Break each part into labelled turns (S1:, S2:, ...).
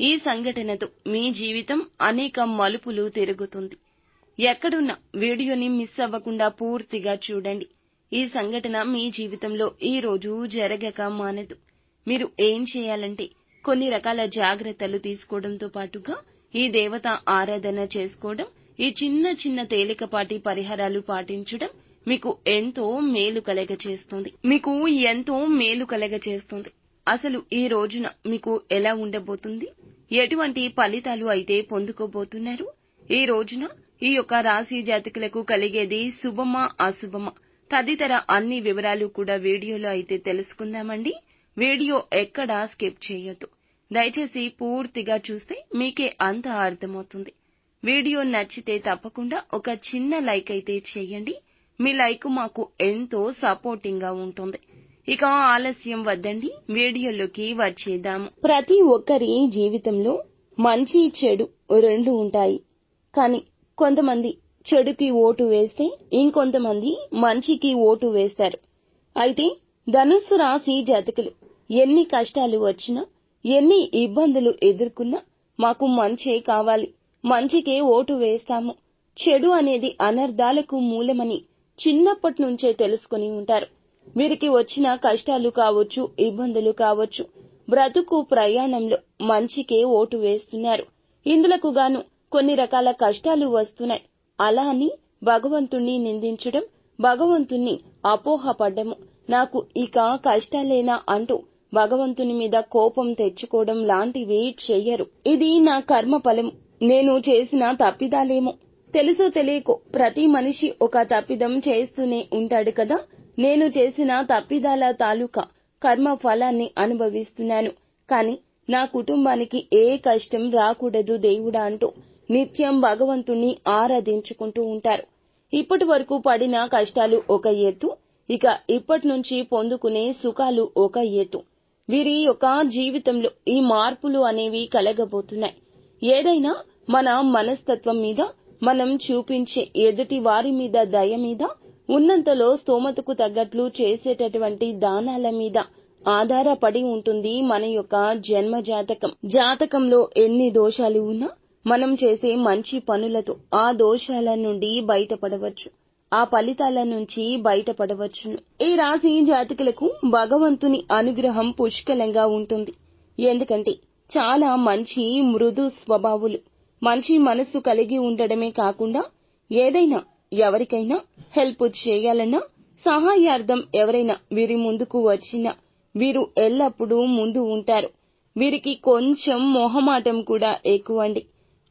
S1: ఈ సంఘటనతో మీ జీవితం అనేక మలుపులు తిరుగుతుంది. ఎక్కడున్న వీడియోని మిస్ అవ్వకుండా పూర్తిగా చూడండి. ఈ సంఘటన మీ జీవితంలో ఈ రోజు జరగక మానదు. మీరు ఏం చేయాలంటే కొన్ని రకాల జాగ్రత్తలు తీసుకోవడంతో పాటుగా ఈ దేవత ఆరాధన చేసుకోవడం ఈ చిన్న చిన్న తేలికపాటి పరిహారాలు పాటించడం మీకు ఎంతో మేలు కలగచేస్తుంది. మీకు ఎంతో మేలు కలగచేస్తుంది. అసలు ఈ రోజున మీకు ఎలా ఉండబోతుంది? ఎటువంటి ఫలితాలు అయితే పొందుకోబోతున్నారు? ఈ రోజున ఈ యొక్క రాశి జాతకులకు కలిగేది శుభమా అశుభమా? తదితర అన్ని వివరాలు కూడా వీడియోలో అయితే తెలుసుకుందామండి. వీడియో ఎక్కడ స్కిప్ చేయొద్దు. దయచేసి పూర్తిగా చూస్తే మీకే అంత అర్థమవుతుంది. వీడియో నచ్చితే తప్పకుండా ఒక చిన్న లైక్ అయితే చేయండి. మీ లైక్ మాకు ఎంతో సపోర్టింగ్గా ఉంటుంది. ఇక ఆలస్యం వద్దండి. వీడియోలోకి వచ్చేద్దాము ప్రతి ఒక్కరి జీవితంలో మంచి చెడు రెండు ఉంటాయి. కానీ కొంతమంది చెడుకి ఓటు వేస్తే ఇంకొంతమంది మంచికి ఓటు వేస్తారు. అయితే ధనుస్సు రాశి జాతకులు ఎన్ని కష్టాలు వచ్చినా ఎన్ని ఇబ్బందులు ఎదుర్కొన్నా మాకు మంచే కావాలి. మంచికే ఓటు వేస్తాము. చెడు అనేది అనర్థాలకు మూలమని చిన్నప్పటి నుంచే తెలుసుకుని ఉంటారు. వీరికి వచ్చిన కష్టాలు కావచ్చు ఇబ్బందులు కావచ్చు బ్రతుకు ప్రయాణంలో మంచికే ఓటు వేస్తున్నారు. ఇందులకు గాను కొన్ని రకాల కష్టాలు వస్తున్నాయి. అలా అని భగవంతుణ్ణి నిందించడం భగవంతుణ్ణి అపోహపడ్డము. నాకు ఇక కష్టాలేనా అంటూ భగవంతుని మీద కోపం తెచ్చుకోవడం లాంటివి చెయ్యరు. ఇది నా కర్మ ఫలం. నేను చేసిన తప్పిదాలేమో. తెలుసో తెలియకో ప్రతి మనిషి ఒక తప్పిదం చేస్తూనే ఉంటాడు కదా. నేను చేసిన తప్పిదాల తాలూకా కర్మ ఫలాన్ని అనుభవిస్తున్నాను. కాని నా కుటుంబానికి ఏ కష్టం రాకూడదు దేవుడా అంటూ నిత్యం భగవంతుణ్ణి ఆరాధించుకుంటూ ఉంటారు. ఇప్పటి వరకు పడిన కష్టాలు ఒక ఎత్తు ఇక ఇప్పటి నుంచి పొందుకునే సుఖాలు ఒక ఎత్తు. వీరి యొక్క జీవితంలో ఈ మార్పులు అనేవి కలగబోతున్నాయి. ఏదైనా మన మనస్తత్వం మీద మనం చూపించే ఎదుటి వారి మీద దయ మీద ఉన్నంతలో స్తోమతకు తగ్గట్లు చేసేటటువంటి దానాల మీద ఆధారపడి ఉంటుంది మన యొక్క జన్మ జాతకం. జాతకంలో ఎన్ని దోషాలు ఉన్నా మనం చేసే మంచి పనులతో ఆ దోషాల నుండి బయటపడవచ్చు. ఆ ఫలితాల నుంచి బయటపడవచ్చును ఈ రాశి జాతకులకు భగవంతుని అనుగ్రహం పుష్కలంగా ఉంటుంది. ఎందుకంటే చాలా మంచి మృదు స్వభావులు మంచి మనస్సు కలిగి ఉండడమే కాకుండా ఏదైనా ఎవరికైనా హెల్ప్ చేయాలన్నా సహాయార్థం ఎవరైనా వీరి ముందుకు వచ్చినా వీరు ఎల్లప్పుడూ ముందు ఉంటారు. వీరికి కొంచెం మొహమాటం కూడా ఎక్కువండి.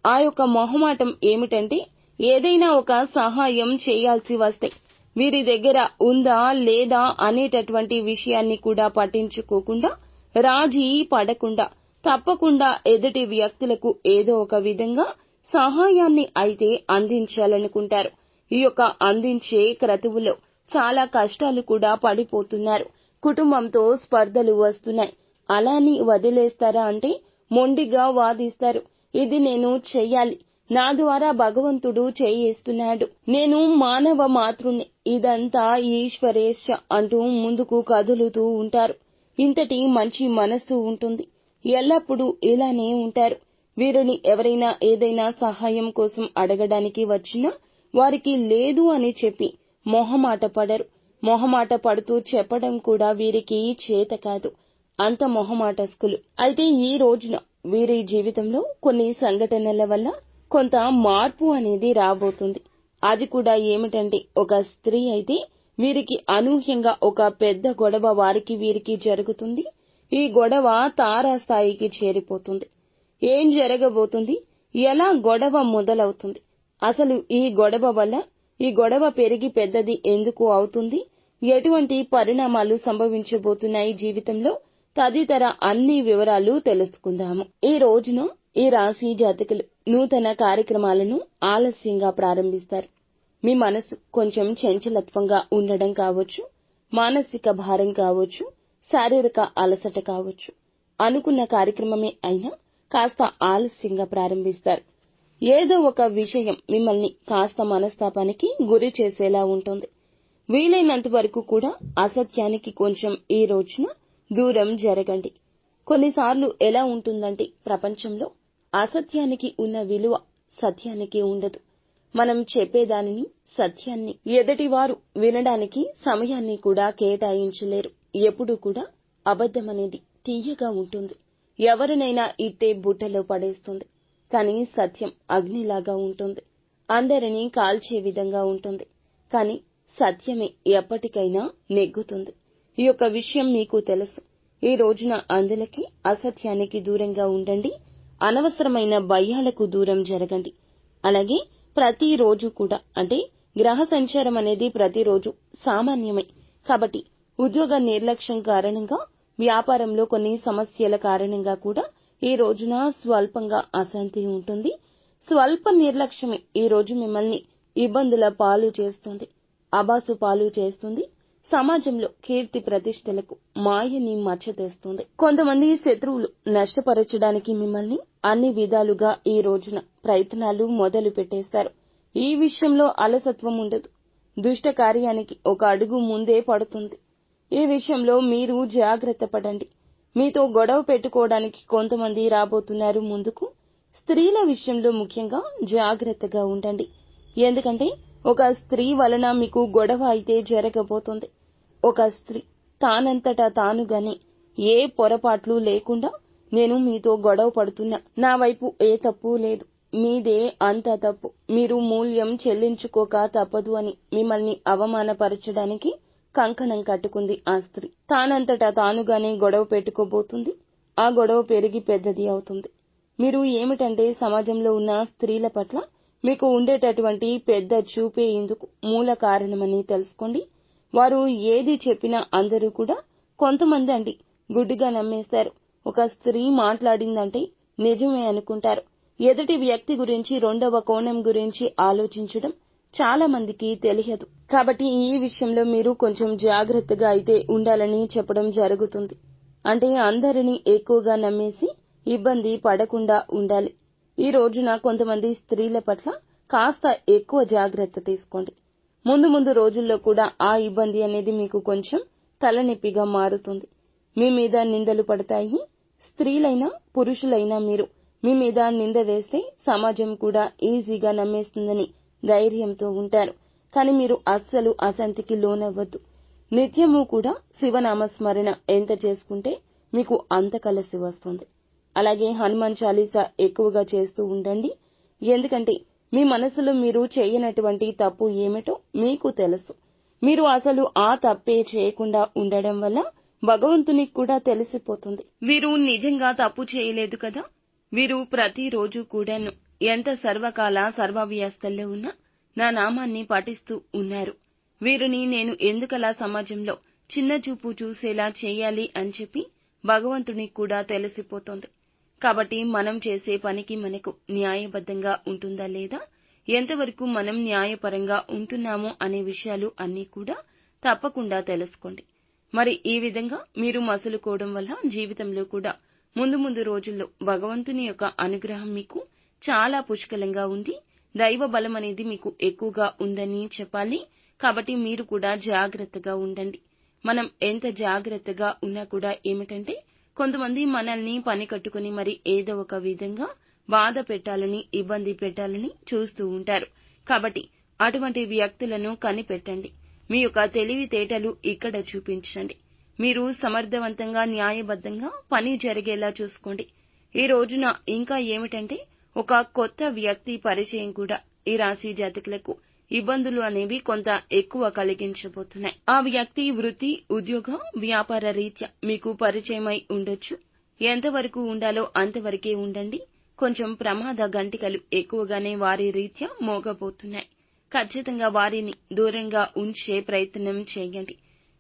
S1: ఆ యొక్క మొహమాటం ఏమిటంటే ఏదైనా ఒక సహాయం చేయాల్సి వస్తే వీరి దగ్గర ఉందా లేదా అనేటటువంటి విషయాన్ని కూడా పట్టించుకోకుండా రాజీ పడకుండా తప్పకుండా ఎదుటి వ్యక్తులకు ఏదో ఒక విధంగా సహాయాన్ని అయితే అందించాలనుకుంటారు. ఈ యొక్క అందించే క్రతువులో చాలా కష్టాలు కూడా పడిపోతున్నారు. కుటుంబంతో స్పర్ధలు వస్తున్నాయి. అలాని వదిలేస్తారా అంటే మొండిగా వాదిస్తారు. ఇది నేను చెయ్యాలి. నా ద్వారా భగవంతుడు చేయిస్తున్నాడు. నేను మానవ మాతృని. ఇదంతా ఈశ్వరేశ అంటూ ముందుకు కదులుతూ ఉంటారు. ఇంతటి మంచి మనస్సు ఉంటుంది. ఎల్లప్పుడూ ఇలానే ఉంటారు. వీరిని ఎవరైనా ఏదైనా సహాయం కోసం అడగడానికి వచ్చినా వారికి లేదు అని చెప్పి మొహమాట పడరు. మొహమాట పడుతూ చెప్పడం కూడా వీరికి చేత కాదు. అంత మొహమాటస్కులు అయితే ఈ రోజున వీరి జీవితంలో కొన్ని సంఘటనల వల్ల కొంత మార్పు అనేది రాబోతుంది. అది కూడా ఏమిటంటే ఒక స్త్రీ అయితే వీరికి అనూహ్యంగా ఒక పెద్ద గొడవ వారికి వీరికి జరుగుతుంది. ఈ గొడవ తారాస్థాయికి చేరిపోతుంది. ఏం జరగబోతుంది? ఎలా గొడవ మొదలవుతుంది? అసలు ఈ గొడవ వల్ల ఈ గొడవ పెరిగి పెద్దది ఎందుకు అవుతుంది? ఎటువంటి పరిణామాలు సంభవించబోతున్నాయి జీవితంలో? తదితర అన్ని వివరాలు తెలుసుకుందాము. ఈ రోజున ఈ రాశి జాతకులు నూతన కార్యక్రమాలను ఆలస్యంగా ప్రారంభిస్తారు. మీ మనసు కొంచెం చంచలత్వంగా ఉండడం కావచ్చు మానసిక భారం కావచ్చు శారీరక అలసట కావచ్చు. అనుకున్న కార్యక్రమమే అయినా కాస్త ఆలస్యంగా ప్రారంభిస్తారు. ఏదో ఒక విషయం మిమ్మల్ని కాస్త మనస్తాపానికి గురి చేసేలా ఉంటుంది. వీలైనంత వరకు కూడా అసత్యానికి కొంచెం ఈ రోజున దూరం జరగండి. కొన్నిసార్లు ఎలా ఉంటుందంటే ప్రపంచంలో అసత్యానికి ఉన్న విలువ సత్యానికి ఉండదు. మనం చెప్పేదానిని సత్యాన్ని ఎదుటివారు వినడానికి సమయాన్ని కూడా కేటాయించలేరు. ఎప్పుడూ కూడా అబద్ధమనేది తీయగా ఉంటుంది. ఎవరినైనా ఇట్టే బుట్టలో పడేస్తుంది. కానీ సత్యం అగ్నిలాగా ఉంటుంది. అందరినీ కాల్చే విధంగా ఉంటుంది. కానీ సత్యమే ఎప్పటికైనా నెగ్గుతుంది. ఈ యొక్క విషయం మీకు తెలుసు. ఈ రోజున అందులకి అసత్యానికి దూరంగా ఉండండి. అనవసరమైన భయాలకు దూరం జరగండి. అలాగే ప్రతి రోజు కూడా అంటే గ్రహ సంచారం అనేది ప్రతిరోజు సామాన్యమే. కాబట్టి ఉద్యోగ నిర్లక్ష్యం కారణంగా వ్యాపారంలో కొన్ని సమస్యల కారణంగా కూడా ఈ రోజున స్వల్పంగా అశాంతి ఉంటుంది. స్వల్ప నిర్లక్ష్యమే ఈ రోజు మిమ్మల్ని ఇబ్బందుల పాలు చేస్తుంది అబాసు పాలు చేస్తుంది. సమాజంలో కీర్తి ప్రతిష్టలకు మాయని మచ్చ తెస్తుంది. కొంతమంది శత్రువులు నష్టపరచడానికి మిమ్మల్ని అన్ని విధాలుగా ఈ రోజున ప్రయత్నాలు మొదలు పెట్టేస్తారు. ఈ విషయంలో అలసత్వం ఉండదు. దుష్ట కార్యానికి ఒక అడుగు ముందే పడుతుంది. ఈ విషయంలో మీరు జాగ్రత్త పడండి. మీతో గొడవ పెట్టుకోవడానికి కొంతమంది రాబోతున్నారు ముందుకు. స్త్రీల విషయంలో ముఖ్యంగా జాగ్రత్తగా ఉండండి. ఎందుకంటే ఒక స్త్రీ వలన మీకు గొడవ అయితే జరగబోతుంది. ఒక స్త్రీ తానంతటా తానుగానే ఏ పొరపాట్లు లేకుండా నేను మీతో గొడవ పడుతున్నా. నా వైపు ఏ తప్పు లేదు. మీదే అంత తప్పు. మీరు మూల్యం చెల్లించుకోక తప్పదు అని మిమ్మల్ని అవమానపరచడానికి కంకణం కట్టుకుంది ఆ స్త్రీ. తానంతటా తానుగానే గొడవ పెట్టుకోబోతుంది. ఆ గొడవ పెరిగి పెద్దది అవుతుంది. మీరు ఏమిటంటే సమాజంలో ఉన్న స్త్రీల పట్ల మీకు ఉండేటటువంటి పెద్ద చూపే ఇందుకు మూల కారణమని తెలుసుకోండి. వారు ఏది చెప్పినా అందరూ కూడా కొంతమంది అండి గుడ్డిగా నమ్మేస్తారు. ఒక స్త్రీ మాట్లాడిందంటే నిజమే అనుకుంటారు. ఎదుటి వ్యక్తి గురించి రెండవ కోణం గురించి ఆలోచించడం చాలా మందికి తెలియదు. కాబట్టి ఈ విషయంలో మీరు కొంచెం జాగ్రత్తగా అయితే ఉండాలని చెప్పడం జరుగుతుంది. అంటే అందరినీ ఎక్కువగా నమ్మేసి ఇబ్బంది పడకుండా ఉండాలి. ఈ రోజున కొంతమంది స్త్రీల పట్ల కాస్త ఎక్కువ జాగ్రత్త తీసుకోండి. ముందు ముందు రోజుల్లో కూడా ఆ ఇబ్బంది అనేది మీకు కొంచెం తలనొప్పిగా మారుతుంది. మీ మీద నిందలు పడతాయి. స్త్రీలైనా పురుషులైనా మీరు మీ మీద నింద వేస్తే సమాజం కూడా ఈజీగా నమ్మేస్తుందని ధైర్యంతో ఉంటారు. కానీ మీరు అస్సలు అశాంతికి లోనవ్వద్దు. నిత్యము కూడా శివనామస్మరణ ఎంత చేసుకుంటే మీకు అంత కలిసి వస్తుంది. అలాగే హనుమాన్ చాలీసా ఎక్కువగా చేస్తూ ఉండండి. ఎందుకంటే మీ మనసులో మీరు చేయనటువంటి తప్పు ఏమిటో మీకు తెలుసు. మీరు అసలు ఆ తప్పే చేయకుండా ఉండడం వల్ల భగవంతునికి కూడా తెలిసిపోతుంది. వీరు నిజంగా తప్పు చేయలేదు కదా? వీరు ప్రతిరోజు కూడాను ఎంత సర్వకాల సర్వవ్యవస్థల్లో ఉన్నా నా నామాన్ని పాటిస్తూ ఉన్నారు. వీరిని నేను ఎందుకలా సమాజంలో చిన్న చూపు చూసేలా చేయాలి అని చెప్పి భగవంతునికి కూడా తెలిసిపోతోంది. కాబట్టి మనం చేసే పనికి మనకు న్యాయబద్ధంగా ఉంటుందా లేదా? ఎంతవరకు మనం న్యాయపరంగా ఉంటున్నామో అనే విషయాలు అన్నీ కూడా తప్పకుండా తెలుసుకోండి. మరి ఈ విధంగా మీరు మసులుకోవడం వల్ల జీవితంలో కూడా ముందు ముందు రోజుల్లో భగవంతుని యొక్క అనుగ్రహం మీకు చాలా పుష్కలంగా ఉంది. దైవ బలం అనేది మీకు ఎక్కువగా ఉందని చెప్పాలి. కాబట్టి మీరు కూడా జాగ్రత్తగా ఉండండి. మనం ఎంత జాగ్రత్తగా ఉన్నా కూడా ఏమిటంటే కొంతమంది మనల్ని పని కట్టుకుని మరి ఏదో ఒక విధంగా బాధ పెట్టాలని ఇబ్బంది పెట్టాలని చూస్తూ ఉంటారు. కాబట్టి అటువంటి వ్యక్తులను కనిపెట్టండి. మీ యొక్క తెలివితేటలు ఇక్కడ చూపించండి. మీరు సమర్థవంతంగా న్యాయబద్ధంగా పని జరిగేలా చూసుకోండి. ఈ రోజున ఇంకా ఏమిటంటే ఒక కొత్త వ్యక్తి పరిచయం కూడా ఈ రాశి జాతకులకు. ఇబ్బందులు అనేవి కొంత ఎక్కువ కలిగించబోతున్నాయి. ఆ వ్యక్తి వృత్తి ఉద్యోగ వ్యాపార రీత్యా మీకు పరిచయమై ఉండొచ్చు. ఎంతవరకు ఉండాలో అంతవరకే ఉండండి. కొంచెం ప్రమాద గంటికలు ఎక్కువగానే వారి రీత్యా మోగబోతున్నాయి. ఖచ్చితంగా వారిని దూరంగా ఉంచే ప్రయత్నం చేయండి.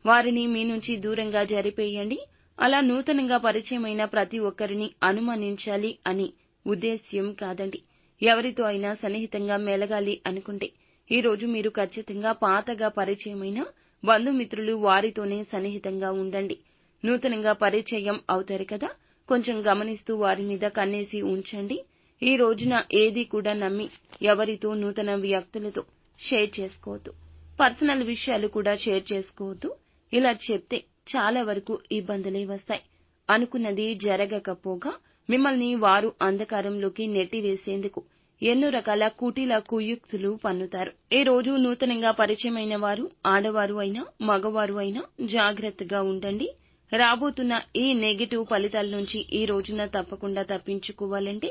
S1: వారిని మీ నుంచి దూరంగా జరిపేయండి. అలా నూతనంగా పరిచయమైన ప్రతి ఒక్కరిని అనుమానించాలి అని ఉద్దేశ్యం కాదండి. ఎవరితో అయినా సన్నిహితంగా మెలగాలి అనుకుంటే ఈరోజు మీరు ఖచ్చితంగా పాతగా పరిచయమైన బంధుమిత్రులు వారితోనే సన్నిహితంగా ఉండండి. నూతనంగా పరిచయం అవుతారు కదా? కొంచెం గమనిస్తూ వారి మీద కన్నేసి ఉంచండి. ఈ రోజున ఏది కూడా నమ్మి ఎవరితో నూతన వ్యక్తులతో షేర్ చేసుకోవద్దు. పర్సనల్ విషయాలు కూడా షేర్ చేసుకోవద్దు. ఇలా చెప్తే చాలా వరకు ఇబ్బందులే వస్తాయి. అనుకున్నది జరగకపోగా మిమ్మల్ని వారు అంధకారంలోకి నెట్టివేసేందుకు ఎన్నో రకాల కుటిల కుయుక్తులు పన్నుతారు. ఈ రోజు నూతనంగా పరిచయమైన వారు ఆడవారు అయినా మగవారు అయినా జాగ్రత్తగా ఉండండి. రాబోతున్న ఈ నెగిటివ్ ఫలితాల నుంచి ఈ రోజున తప్పకుండా తప్పించుకోవాలంటే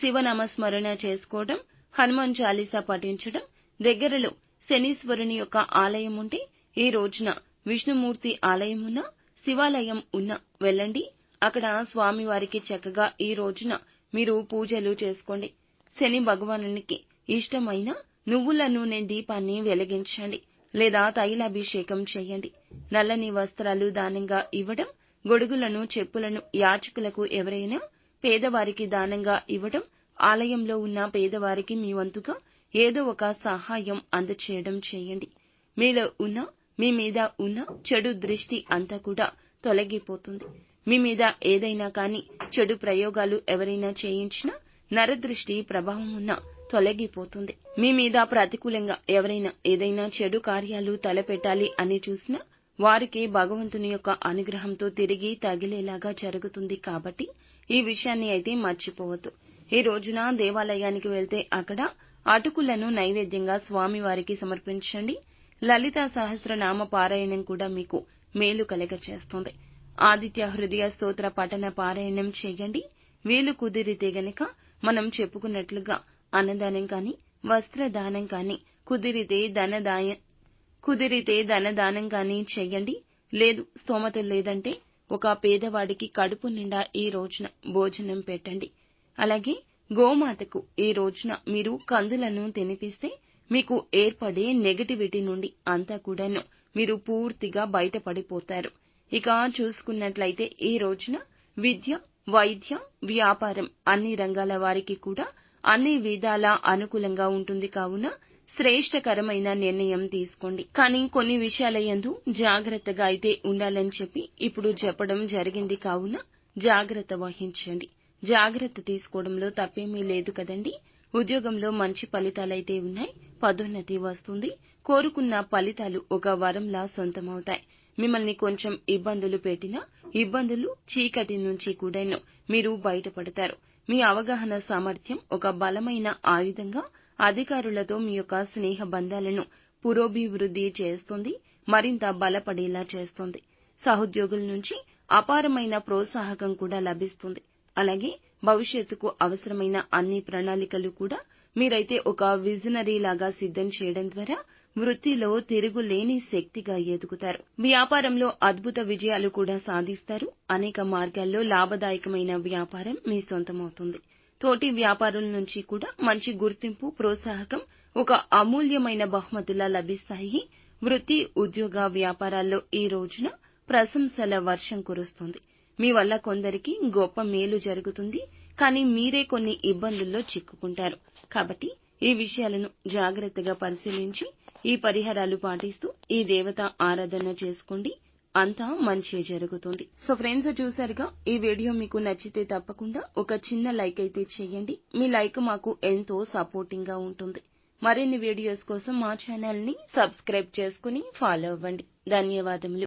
S1: శివనామస్మరణ చేసుకోవడం హనుమాన్ చాలీసా పఠించడం దగ్గరలో శనీశ్వరుని యొక్క ఆలయం ఉంటే ఈ రోజున విష్ణుమూర్తి ఆలయం ఉన్న శివాలయం ఉన్న వెళ్ళండి. అక్కడ స్వామివారికి చక్కగా ఈ రోజున మీరు పూజలు చేసుకోండి. శని భగవానునికి ఇష్టమైన నువ్వుల నూనె దీపాన్ని వెలిగించండి లేదా తైలాభిషేకం చేయండి. నల్లని వస్త్రాలు దానంగా ఇవ్వడం గొడుగులను చెప్పులను యాచకులకు ఎవరైనా పేదవారికి దానంగా ఇవ్వడం ఆలయంలో ఉన్న పేదవారికి మీ వంతుగా ఏదో ఒక సహాయం అందచేయడం చేయండి. మీలో ఉన్న మీ మీద ఉన్న చెడు దృష్టి అంతా కూడా తొలగిపోతుంది. మీ మీద ఏదైనా కానీ చెడు ప్రయోగాలు ఎవరైనా చేయించినా నరదృష్టి ప్రభావం ఉన్నా తొలగిపోతుంది. మీ మీద ప్రతికూలంగా ఎవరైనా ఏదైనా చెడు కార్యాలు తలపెట్టాలి అని చూసినా వారికి భగవంతుని యొక్క అనుగ్రహంతో తిరిగి తగిలేలాగా జరుగుతుంది కాబట్టి ఈ విషయాన్ని అయితే మర్చిపోవద్దు. ఈ రోజున దేవాలయానికి వెళ్తే అక్కడ అటుకులను నైవేద్యంగా స్వామివారికి సమర్పించండి. లలిత సహస్రనామ పారాయణం కూడా మీకు మేలు కలగచేస్తుంది. ఆదిత్య హృదయ స్తోత్ర పఠన పారాయణం చేయండి. వీలు కుదిరితే గనక మనం చెప్పుకున్నట్లుగా అన్నదానం కాని వస్త్రదానం కాని కుదిరితే ధనదాయ కుదిరితే ధనదానం కాని చెయ్యండి లేదు స్తోమత లేదంటే ఒక పేదవాడికి కడుపు నిండా ఈ రోజున భోజనం పెట్టండి. అలాగే గోమాతకు ఈ రోజున మీరు కందులను తినిపిస్తే మీకు ఏర్పడే నెగటివిటీ నుండి అంతా కూడాను మీరు పూర్తిగా బయటపడిపోతారు. ఇక చూసుకున్నట్లయితే ఈ రోజున విద్య వైద్య వ్యాపారం అన్ని రంగాల వారికి కూడా అన్ని విధాలా అనుకూలంగా ఉంటుంది. కావున శ్రేష్టకరమైన నిర్ణయం తీసుకోండి. కానీ కొన్ని విషయాల యందు జాగ్రత్తగా అయితే ఉండాలని చెప్పి ఇప్పుడు చెప్పడం జరిగింది. కావున జాగ్రత్త వహించండి. జాగ్రత్త తీసుకోవడంలో తప్పేమీ లేదు కదండి. ఉద్యోగంలో మంచి ఫలితాలైతే ఉన్నాయి. పదోన్నతి వస్తుంది. కోరుకున్న ఫలితాలు ఒక వరంలా సొంతమవుతాయి. మిమ్మల్ని కొంచెం ఇబ్బందులు పెట్టినా ఇబ్బందులు చీకటి నుంచి కూడాను మీరు బయటపడతారు. మీ అవగాహన సామర్థ్యం ఒక బలమైన ఆయుధంగా అధికారులతో మీ యొక్క స్నేహ బంధాలను పురోభివృద్ధి చేస్తుంది మరింత బలపడేలా చేస్తుంది. సహోద్యోగుల నుంచి అపారమైన ప్రోత్సాహకం కూడా లభిస్తుంది. అలాగే భవిష్యత్తుకు అవసరమైన అన్ని ప్రణాళికలు కూడా మీరైతే ఒక విజనరీ లాగా సిద్ధం చేయడం ద్వారా వృత్తిలో తిరుగులేని శక్తిగా ఎదుగుతారు. వ్యాపారంలో అద్భుత విజయాలు కూడా సాధిస్తారు. అనేక మార్గాల్లో లాభదాయకమైన వ్యాపారం మీ సొంతమవుతుంది. తోటి వ్యాపారుల నుంచి కూడా మంచి గుర్తింపు ప్రోత్సాహకం ఒక అమూల్యమైన బహుమతులా లభిస్తాయి. వృత్తి ఉద్యోగ వ్యాపారాల్లో ఈ రోజున ప్రశంసల వర్షం కురుస్తుంది. మీ వల్ల కొందరికి గొప్ప మేలు జరుగుతుంది. కానీ మీరే కొన్ని ఇబ్బందుల్లో చిక్కుకుంటారు. కాబట్టి ఈ విషయాలను జాగ్రత్తగా పరిశీలించి ఈ పరిహారాలు పాటిస్తూ ఈ దేవత ఆరాధన చేసుకోండి. అంతా మంచి జరుగుతుంది. సో ఫ్రెండ్స్ చూసారుగా ఈ వీడియో మీకు నచ్చితే తప్పకుండా ఒక చిన్న లైక్ అయితే చేయండి. మీ లైక్ మాకు ఎంతో సపోర్టింగ్గా ఉంటుంది. మరిన్ని వీడియోస్ కోసం మా ఛానల్ని సబ్స్క్రైబ్ చేసుకుని ఫాలో అవ్వండి. ధన్యవాదములు.